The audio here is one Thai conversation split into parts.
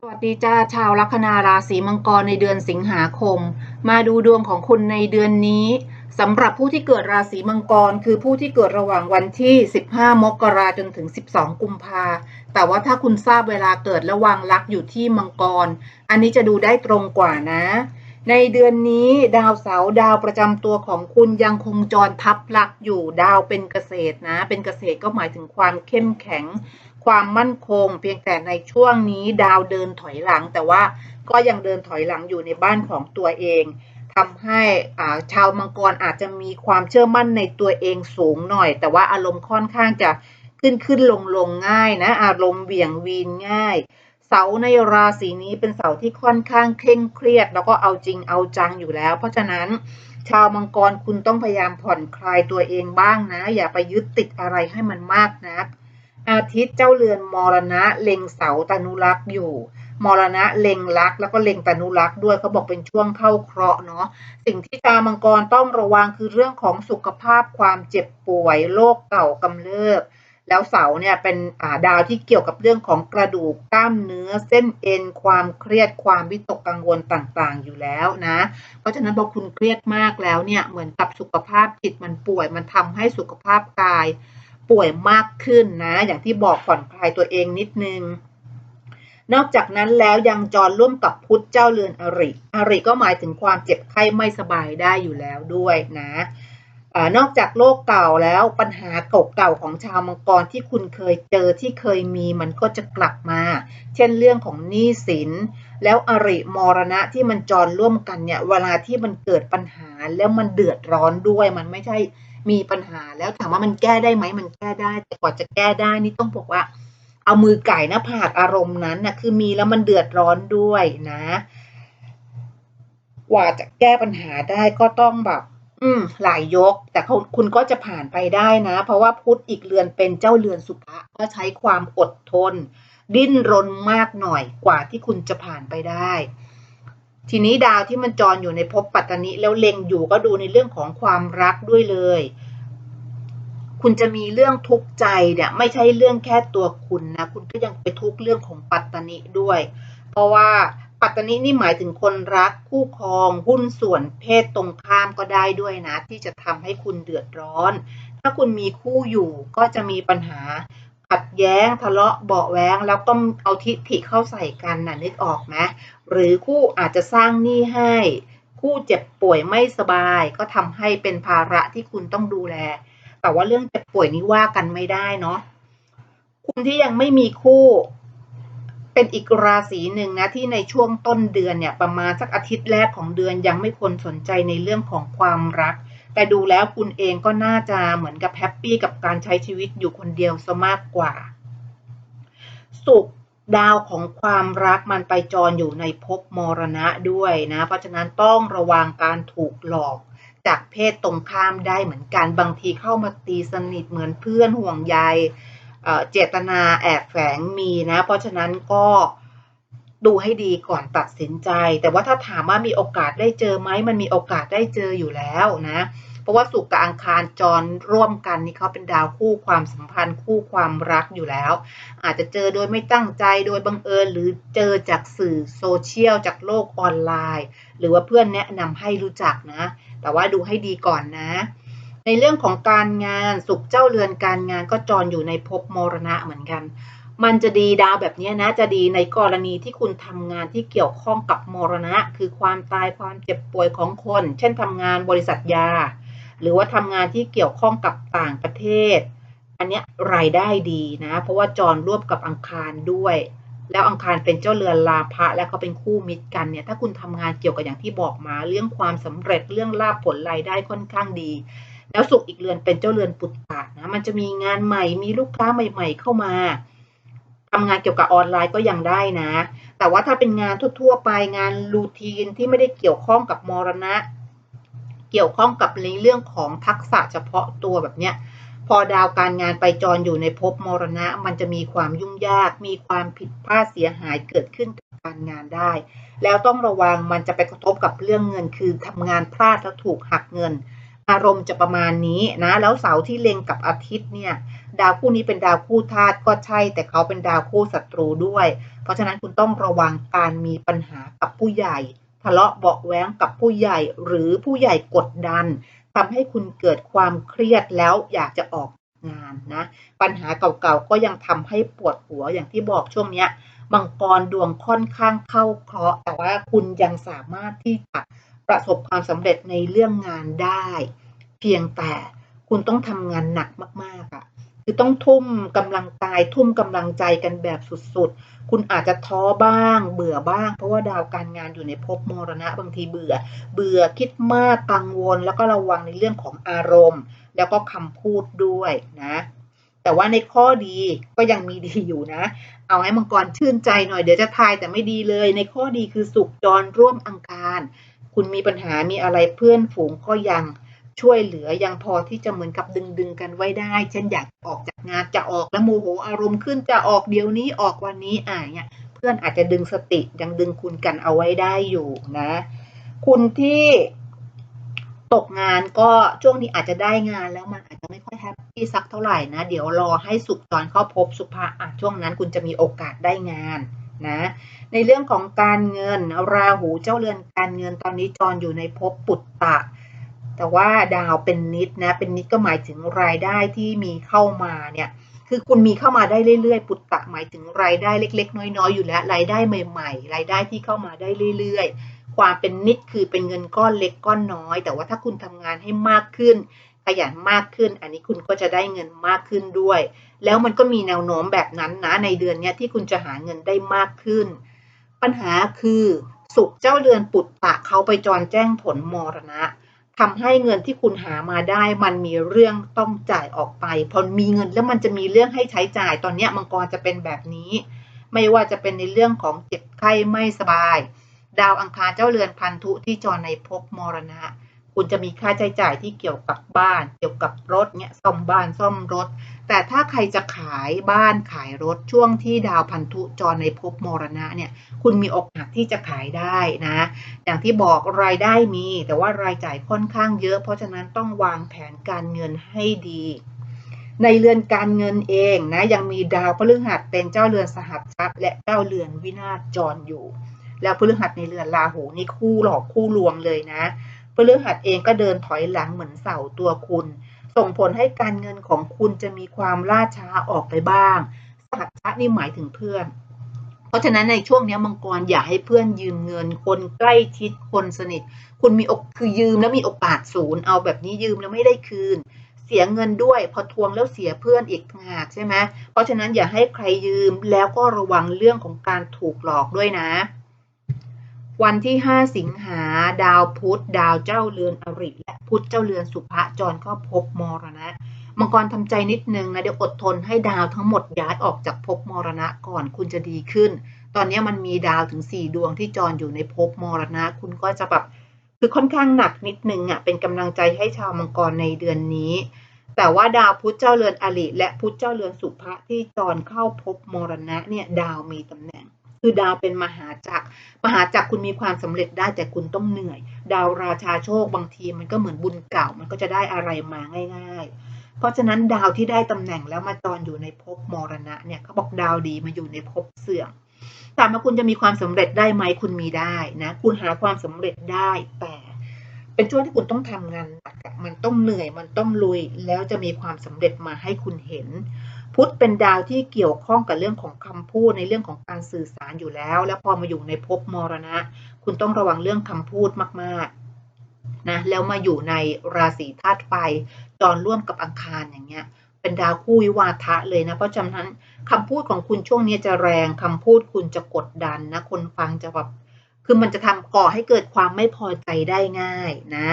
สวัสดีจ้าชาวลัคนาราศีมังกรในเดือนสิงหาคม มาดูดวงของคุณในเดือนนี้สำหรับผู้ที่เกิดราศีมังกร คือผู้ที่เกิดระหว่างวันที่ 15 มกราจนถึง 12 กุมภาแต่ว่าถ้าคุณทราบเวลาเกิดและวางลักอยู่ที่มังกร อันนี้จะดูได้ตรงกว่านะ ในเดือนนี้ดาวเสาดาวประจำตัวของคุณยังคงจรทับลักอยู่ดาวเป็นเกษตรนะ เป็นเกษตรก็หมายถึงความเข้มแข็ง ความมั่นคง เพียงแต่ในช่วงนี้ดาวเดินถอยหลัง แต่ว่าก็ยังเดินถอยหลังอยู่ในบ้านของตัวเองทำให้ชาวมังกรอาจจะมีความเชื่อมั่นในตัวเองสูงหน่อย แต่ว่าอารมณ์ค่อนข้างจะขึ้นขึ้นลงลงง่ายนะ อารมณ์เบี่ยงวีนง่าย เสาในราศีนี้เป็นเสาที่ค่อนข้างเคร่งเครียด แล้วก็เอาจริงเอาจังอยู่แล้ว เพราะฉะนั้นชาวมังกรคุณต้องพยายามผ่อนคลายตัวเองบ้างนะ อย่าไปยึดติดอะไรให้มันมากนัก อาทิตย์เจ้าเรือนมรณะเล็งเสาตนุรักษ์อยู่มรณะเล็งรักแล้วก็เล็งตนุรักษ์ด้วยเขาบอกเป็นช่วงเข้าเคราะห์เนาะสิ่งที่ชาวมังกรต้องระวังคือเรื่องของสุขภาพความเจ็บป่วยโรคเก่ากำเริบแล้วเสาเนี่ยเป็นาดาวที่เกี่ยวกับเรื่องของกระดูกกล้ามเนื้อเส้นเอ็น ความเครียดความวิตกกังวลต่างๆ อยู่แล้วนะ เพราะฉะนั้นพอคุณเครียดมากแล้วเนี่ยเหมือนกับสุขภาพจิตมันป่วย มันทำให้สุขภาพกาย ป่วยมากขึ้นนะ อย่างที่บอกผ่อนคลายตัวเองนิดนึง นอกจากนั้นแล้วยังจรร่วมกับพุทธเจ้าเรือนอริอริก็หมายถึงความเจ็บไข้ไม่สบายได้อยู่แล้วด้วยนะอนอกจากโรคเก่าแล้วปัญหาเก่าๆของชาวมังกรที่คุณเคยเจอที่เคยมีมันก็จะกลับมา เช่นเรื่องของหนี้สิน แล้วอริมรณะที่มันจรร่วมกันเนี่ยเวลาที่มันเกิดปัญหาแล้วมันเดือดร้อนด้วยมันไม่ใช่ มีปัญหาแล้วถามว่ามันแก้ได้ไหมมันแก้ได้ แต่กว่าจะแก้ได้นี่ต้องบอกว่า เอามือไก่หน้าผากอารมณ์นั้นนะคือมีแล้วมันเดือดร้อนด้วยนะกว่าจะแก้ปัญหาได้ก็ต้องแบบ อืม หลายยก แต่เขาคุณก็จะผ่านไปได้นะ เพราะว่าพุธอีกเรือนเป็นเจ้าเรือนสุภะก็ใช้ความอดทน ดิ้นรนมากหน่อยกว่าที่คุณจะผ่านไปได้ ทีนี้ดาวที่มันจรอยู่ในภพปัตตานิแล้วเล็งอยู่ก็ดูในเรื่องของความรักด้วยเลย คุณจะมีเรื่องทุกข์ใจเนี่ยไม่ใช่เรื่องแค่ตัวคุณนะคุณก็ยังไปทุกข์เรื่องของปัตตานิด้วย เพราะว่าปัตตานินี่หมายถึงคนรักคู่ครองหุ้นส่วนเพศตรงข้ามก็ได้ด้วยนะ ที่จะทำให้คุณเดือดร้อน ถ้าคุณมีคู่อยู่ก็จะมีปัญหา ขัดแย้งทะเลาะเบาแว้ง แล้วก็เอาทิฐิเข้าใส่กันนะนึกออกไหมหรือคู่อาจจะสร้างหนี้ให้ คู่เจ็บป่วยไม่สบาย ก็ทำให้เป็นภาระที่คุณต้องดูแล แต่ว่าเรื่องเจ็บป่วยนี้ว่ากันไม่ได้เนาะคุณที่ยังไม่มีคู่เป็นอีกราศีหนึ่งนะที่ในช่วงต้นเดือนเนี่ยประมาณสักอาทิตย์แรกของเดือนยังไม่ควรสนใจในเรื่องของความรัก แต่ดูแล้วคุณเองก็น่าจะเหมือนกับแฮปปี้กับการใช้ชีวิตอยู่คนเดียวซะมากกว่า สุขดาวของความรักมันไปจรอยู่ในภพมรณะด้วยนะ เพราะฉะนั้นต้องระวังการถูกหลอกจากเพศตรงข้ามได้เหมือนกันบางทีเข้ามาตีสนิทเหมือนเพื่อนห่วงใยเจตนาแอบแฝงมีนะ เพราะฉะนั้นก็ ดูให้ดีก่อนตัดสินใจ แต่ว่าถ้าถามว่ามีโอกาสได้เจอไหมมันมีโอกาสได้เจออยู่แล้วนะ เพราะว่าสุขกับอังคารจรร่วมกันนี่เขาเป็นดาวคู่ความสัมพันธ์คู่ความรักอยู่แล้ว อาจจะเจอโดยไม่ตั้งใจโดยบังเอิญหรือเจอจากสื่อโซเชียลจากโลกออนไลน์ หรือว่าเพื่อนแนะนำให้รู้จักนะ แต่ว่าดูให้ดีก่อนนะในเรื่องของการงานสุขเจ้าเรือนการงานก็จรอยู่ในภพมรณะเหมือนกัน มันจะดีดาวแบบนี้นะ จะดีในกรณีที่คุณทำงานที่เกี่ยวข้องกับมรณะ คือความตายความเจ็บป่วยของคน เช่นทำงานบริษัทยา หรือว่าทำงานที่เกี่ยวข้องกับต่างประเทศ อันนี้รายได้ดีนะ เพราะว่าจรร่วมกับอังคารด้วย แล้วอังคารเป็นเจ้าเรือนลาภะและเขาเป็นคู่มิตรกันเนี่ย ถ้าคุณทำงานเกี่ยวกับอย่างที่บอกมา เรื่องความสำเร็จเรื่องลาภผลรายได้ค่อนข้างดีแล้วสุขอีกเรือนเป็นเจ้าเรือนปุตตะนะ มันจะมีงานใหม่ มีลูกค้าใหม่ ๆ เข้ามา ทำงานเกี่ยวกับออนไลน์ก็ยังได้นะ แต่ว่าถ้าเป็นงานทั่ว ๆ ไปงานรูทีนที่ไม่ได้เกี่ยวข้องกับมรณะ เกี่ยวข้องกับในเรื่องของทักษะเฉพาะตัวแบบเนี้ยพอดาวการงานไปจรอยู่ในภพมรณะ มันจะมีความยุ่งยาก มีความผิดพลาดเสียหายเกิดขึ้นกับการงานได้ แล้วต้องระวังมันจะไปกระทบกับเรื่องเงินคือทำงานพลาดแล้วถูกหักเงิน อารมณ์จะประมาณนี้นะ แล้วเสาที่เล็งกับอาทิตย์เนี่ย ดาวคู่นี้เป็นดาวคู่ธาตุก็ใช่ แต่เขาเป็นดาวคู่ศัตรูด้วย เพราะฉะนั้นคุณต้องระวังการมีปัญหากับผู้ใหญ่ ทะเลาะเบาแว้งกับผู้ใหญ่หรือผู้ใหญ่กดดันทำให้คุณเกิดความเครียดแล้วอยากจะออกงานนะ ปัญหาเก่าๆก็ยังทำให้ปวดหัวอย่างที่บอกช่วงเนี้ยมังกรดวงค่อนข้างเข้าเคราะห์แต่ว่าคุณยังสามารถที่จะ ประสบความสำเร็จในเรื่องงานได้ เพียงแต่คุณต้องทำงานหนักมากๆอะ่ะคือต้องทุ่มกำลังกายทุ่มกำลังใจกันแบบสุดๆ คุณอาจจะท้อบ้าง เบื่อบ้าง เพราะว่าดาวการงานอยู่ในภพมรณะบางทีเบื่อ เบื่อคิดมากกังวล แล้วก็ระวังในเรื่องของอารมณ์ แล้วก็คำพูดด้วยนะแต่ว่าในข้อดีก็ยังมีดีอยู่นะ เอาให้มังกรชื่นใจหน่อยเดี๋ยวจะทายแต่ไม่ดีเลย ในข้อดีคือสุขจรร่วมอังคาร คุณมีปัญหามีอะไรเพื่อนฝูงก็ยังช่วยเหลือยังพอที่จะเหมือนกับดึงดึงกันไว้ได้เช่นอยากออกจากงานจะออกแล้วโมโหอารมณ์ขึ้นจะออกเดี๋ยวนี้ออกวันนี้อ่าเนี่ยเพื่อนอาจจะดึงสติยังดึงคุณกันเอาไว้ได้อยู่นะ คุณที่ตกงานก็ช่วงนี้อาจจะได้งานแล้วมันอาจจะไม่ค่อยแฮปปี้สักเท่าไหร่นะ เดี๋ยวรอให้สุขจรเข้าพบสุภาอะช่วงนั้นคุณจะมีโอกาสได้งาน นะในเรื่องของการเงินราหูเจ้าเรือนการเงินตอนนี้จรอยู่ในภพปุตตะ แต่ว่าดาวเป็นนิดนะเป็นนิดก็หมายถึงรายได้ที่มีเข้ามาเนี่ยคือคุณมีเข้ามาได้เรื่อยๆ ปุตตะหมายถึงรายได้เล็ก ๆ น้อยๆอยู่แล้วรายได้ใหม่ ๆ รายได้ที่เข้ามาได้เรื่อยๆ ความเป็นนิดคือเป็นเงินก้อนเล็กก้อนน้อย แต่ว่าถ้าคุณทำงานให้มากขึ้น ขยันมากขึ้น อันนี้คุณก็จะได้เงินมากขึ้นด้วย แล้วมันก็มีแนวโน้มแบบนั้นนะในเดือนนี้ที่คุณจะหาเงินได้มากขึ้น ปัญหาคือสุขเจ้าเรือนปุตตะเขาไปจรแจ้งผลมรณะทำให้เงินที่คุณหามาได้ มันมีเรื่องต้องจ่ายออกไปพอมีเงินแล้วมันจะมีเรื่องให้ใช้จ่ายตอนนี้มังกรจะเป็นแบบนี้ ไม่ว่าจะเป็นในเรื่องของเจ็บไข้ไม่สบาย ดาวอังคารเจ้าเรือนพันธุที่จรในภพมรณะ คุณจะมีค่าใช้จ่ายที่เกี่ยวกับบ้าน เกี่ยวกับรถเนี่ยซ่อมบ้านซ่อมรถ แต่ถ้าใครจะขายบ้านขายรถช่วงที่ดาวพันธุจรในภพมรณะเนี่ย คุณมีโอกาสที่จะขายได้นะ อย่างที่บอกรายได้มี แต่ว่ารายจ่ายค่อนข้างเยอะ เพราะฉะนั้นต้องวางแผนการเงินให้ดี ในเรือนการเงินเองนะยังมีดาวพฤหัสเป็นเจ้าเรือนสหัสทรัพย์และเจ้าเรือนวินาศจรอยู่ แล้วพฤหัสในเรือนราหูนี่คู่หลอกคู่ลวงเลยนะ พฤหัสเองก็เดินถอยหลังเหมือนเสาตัวคุณ ส่งผลให้การเงินของคุณจะมีความล่าช้าออกไปบ้าง สหัสชะนี่หมายถึงเพื่อน เพราะฉะนั้นในช่วงนี้มังกรอย่าให้เพื่อนยืมเงิน คนใกล้ชิดคนสนิท คุณมีอกคือยืมแล้วมีโอกาสศูนย์เอาแบบนี้ยืมแล้วไม่ได้คืนเสียเงินด้วยพอทวงแล้วเสียเพื่อนอีกหากใช่ไหมเพราะฉะนั้นอย่าให้ใครยืมแล้วก็ระวังเรื่องของการถูกหลอกด้วยนะ วันที่ 5 สิงหา ดาวพุธ ดาวเจ้าเรือนอริและพุธเจ้าเรือนสุภะจรก็พบมรณะ มังกรทำใจนิดนึงนะเดี๋ยวอดทนให้ดาวทั้งหมดย้ายออกจากภพมรณะก่อนคุณจะดีขึ้น ตอนนี้มันมีดาวถึง 4 ดวงที่จรอยู่ในภพมรณะ คุณก็จะแบบคือค่อนข้างหนักนิดนึงอะเป็นกำลังใจให้ชาวมังกรในเดือนนี้ แต่ว่าดาวพุธเจ้าเรือนอริและพุธเจ้าเรือนสุภะที่จรเข้าภพมรณะเนี่ยดาวมีตำแหน่ง คือดาวเป็นมหาจักร มหาจักรคุณมีความสำเร็จได้แต่คุณต้องเหนื่อย ดาวราชาโชคบางทีมันก็เหมือนบุญเก่า มันก็จะได้อะไรมาง่าย ๆ เพราะฉะนั้นดาวที่ได้ตำแหน่งแล้วมาจรอยู่ในภพมรณะเนี่ยเขาบอกดาวดีมาอยู่ในภพเสื่อมถามว่าคุณจะมีความสำเร็จได้ไหมคุณมีได้นะคุณหาความสำเร็จได้แต่เป็นช่วงที่คุณต้องทำงานมันต้องเหนื่อย มันต้องลุย แล้วจะมีความสำเร็จมาให้คุณเห็น พุธเป็นดาวที่เกี่ยวข้องกับเรื่องของคำพูดในเรื่องของการสื่อสารอยู่แล้ว แล้วพอมาอยู่ในภพมรณะ คุณต้องระวังเรื่องคำพูดมากๆนะแล้วมาอยู่ในราศีธาตุไฟจรร่วมกับอังคารอย่างเงี้ย เป็นดาวคู่วิวาทะเลยนะ เพราะฉะนั้นคำพูดของคุณช่วงนี้จะแรงคำพูดคุณจะกดดันนะ คนฟังจะแบบคือมันจะทำก่อให้เกิดความไม่พอใจได้ง่ายนะ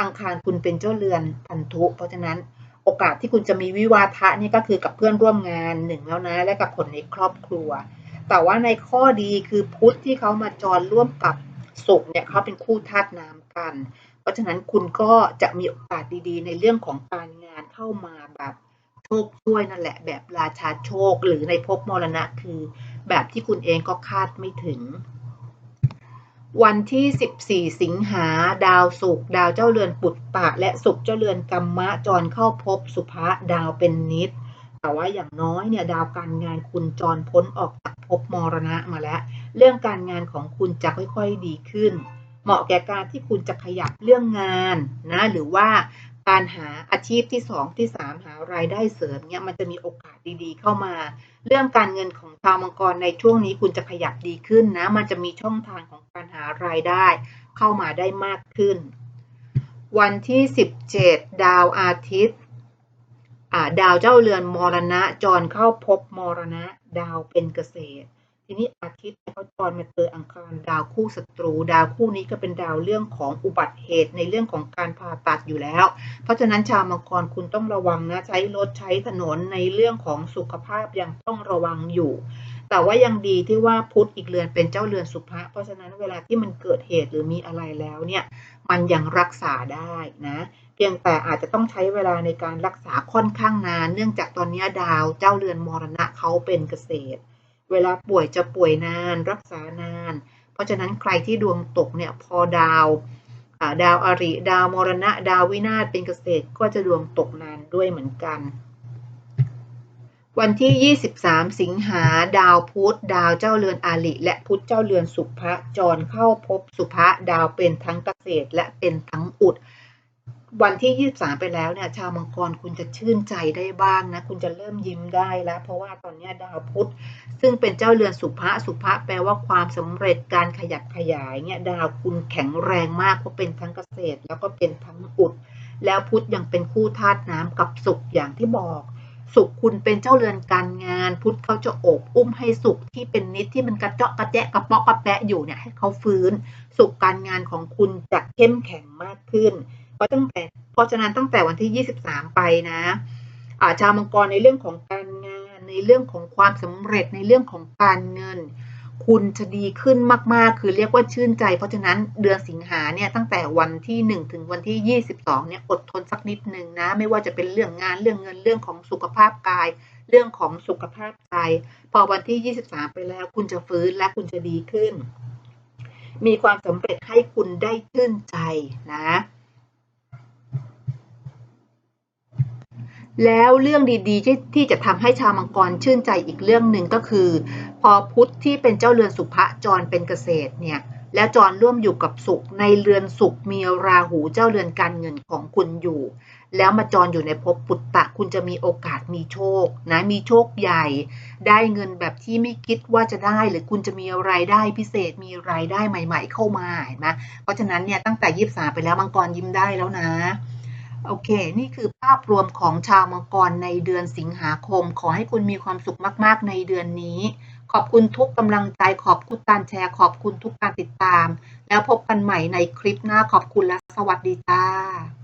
อังคารคุณเป็นเจ้าเรือนพันธุ เพราะฉะนั้น โอกาสที่คุณจะมีวิวาทะนี่ก็คือกับเพื่อนร่วมงานหนึ่งแล้วนะ และกับคนในครอบครัว แต่ว่าในข้อดีคือพุธที่เขามาจรร่วมกับศุกร์เนี่ยเขาเป็นคู่ธาตุน้ำกัน เพราะฉะนั้นคุณก็จะมีโอกาสดีๆ ในเรื่องของการงานเข้ามาแบบโชคช่วยนั่นแหละ แบบราชาโชคหรือในภพมรณะคือ แบบที่คุณเองก็คาดไม่ถึง วันที่ 14 สิงหา ดาวศุกร์ดาวเจ้าเรือนปุตตะ และศุกร์เจ้าเรือนกัมมะจรเข้าพบสุภะดาวเป็นนิด แต่ว่าอย่างน้อยเนี่ยดาวการงานคุณจรพ้นออกจากภพมรณะมาแล้ว เรื่องการงานของคุณจะค่อยๆดีขึ้น เหมาะแก่การที่คุณจะขยับเรื่องงานนะหรือว่าการหาอาชีพที่สองที่สามหารายได้เสริมเนี่ยมันจะมีโอกาสดีๆ เข้ามา เรื่องการเงินของชาวมังกรในช่วงนี้คุณจะขยับดีขึ้นนะ มันจะมีช่องทางของารายได้เข้ามาได้มากขึ้น วันที่ 17 ดาวอาทิตย์ดาวเจ้าเรือนมรณะ จรเข้าพบมรณะ ดาวเป็นเกษตร ทีนี้อาทิตย์เขาจรมาเจออังคารดาวคู่ศัตรู ดาวคู่นี้ก็เป็นดาวเรื่องของอุบัติเหตุในเรื่องของการผ่าตัดอยู่แล้ว เพราะฉะนั้นชาวมังกรคุณต้องระวังนะใช้รถใช้ถนนในเรื่องของสุขภาพยังต้องระวังอยู่ แต่ว่ายังดีที่ว่าพุธอีกเรือนเป็นเจ้าเรือนสุภะเพราะฉะนั้นเวลาที่มันเกิดเหตุหรือมีอะไรแล้วเนี่ยมันยังรักษาได้นะเพียงแต่อาจจะต้องใช้เวลาในการรักษาค่อนข้างนาน เนื่องจากตอนนี้ดาวเจ้าเรือนมรณะเขาเป็นเกษตร เวลาป่วยจะป่วยนาน รักษานาน เพราะฉะนั้นใครที่ดวงตกเนี่ยพอดาวดาวอริ ดาวมรณะ ดาววินาศเป็นเกษตรก็จะดวงตกนานด้วยเหมือนกัน วันที่ 23 สิงหา ดาวพุธ ดาวเจ้าเรือนอาลิและพุธเจ้าเรือนสุภะจรเข้าพบสุภะดาวเป็นทั้งเกษตรและเป็นทั้งอุด วันที่ 23 ไปแล้วเนี่ย ชาวมังกรคุณจะชื่นใจได้บ้างนะ คุณจะเริ่มยิ้มได้แล้ว เพราะว่าตอนนี้ดาวพุธ ซึ่งเป็นเจ้าเรือนสุภะสุภะแปลว่าความสำเร็จการขยับขยายเนี่ย ดาวคุณแข็งแรงมากเพราะเป็นทั้งเกษตร แล้วก็เป็นทั้งอุด แล้วพุธยังเป็นคู่ธาตุน้ำกับสุขอย่างที่บอก สุขคุณเป็นเจ้าเรือนการงาน พุธเขาจะโอบอุ้มให้สุขที่เป็นนิดที่มันกระเจาะกระแจะกระเปาะกระแปะอยู่เนี่ยให้เขาฟื้น สุขการงานของคุณจะเข้มแข็งมากขึ้นเพราะตั้งแต่เพราะฉะนั้นตั้งแต่วันที่ 23 ไปนะอาชาวมังกรในเรื่องของการงานในเรื่องของความสำเร็จในเรื่องของการเงิน คุณจะดีขึ้นมาก ๆ คือเรียกว่าชื่นใจ เพราะฉะนั้นเดือนสิงหาเนี่ยตั้งแต่วันที่ 1 ถึงวันที่ 22 เนี่ยอดทนสักนิดหนึ่งนะ ไม่ว่าจะเป็นเรื่องงานเรื่องเงินเรื่องของสุขภาพกาย เรื่องของสุขภาพใจ พอวันที่ 23 ไปแล้วคุณจะฟื้นและคุณจะดีขึ้น มีความสำเร็จให้คุณได้ชื่นใจนะ แล้วเรื่องดีๆที่ที่จะทำให้ชาวมังกรชื่นใจอีกเรื่องหนึ่งก็คือ พอพุทธที่เป็นเจ้าเรือนสุภะจรเป็นเกษตรเนี่ยแล้วจรร่วมอยู่กับสุขในเรือนสุขมีราหูเจ้าเรือนการเงินของคุณอยู่ แล้วมาจรอยู่ในภพปุตตะคุณจะมีโอกาสมีโชคนะมีโชคใหญ่ ได้เงินแบบที่ไม่คิดว่าจะได้หรือคุณจะมีรายได้พิเศษมีรายได้ใหม่ ๆ เข้ามาเห็นไหมเพราะฉะนั้นเนี่ยตั้งแต่ยีบสาไปแล้วมังกรยิ้มได้แล้วนะ โอเค นี่คือภาพรวมของชาวมังกรในเดือนสิงหาคม ขอให้คุณมีความสุขมาก ๆ ในเดือนนี้ ขอบคุณทุกกำลังใจ ขอบคุณการแชร์ ขอบคุณทุกการติดตาม แล้วพบกันใหม่ในคลิปหน้า ขอบคุณและสวัสดีจ้า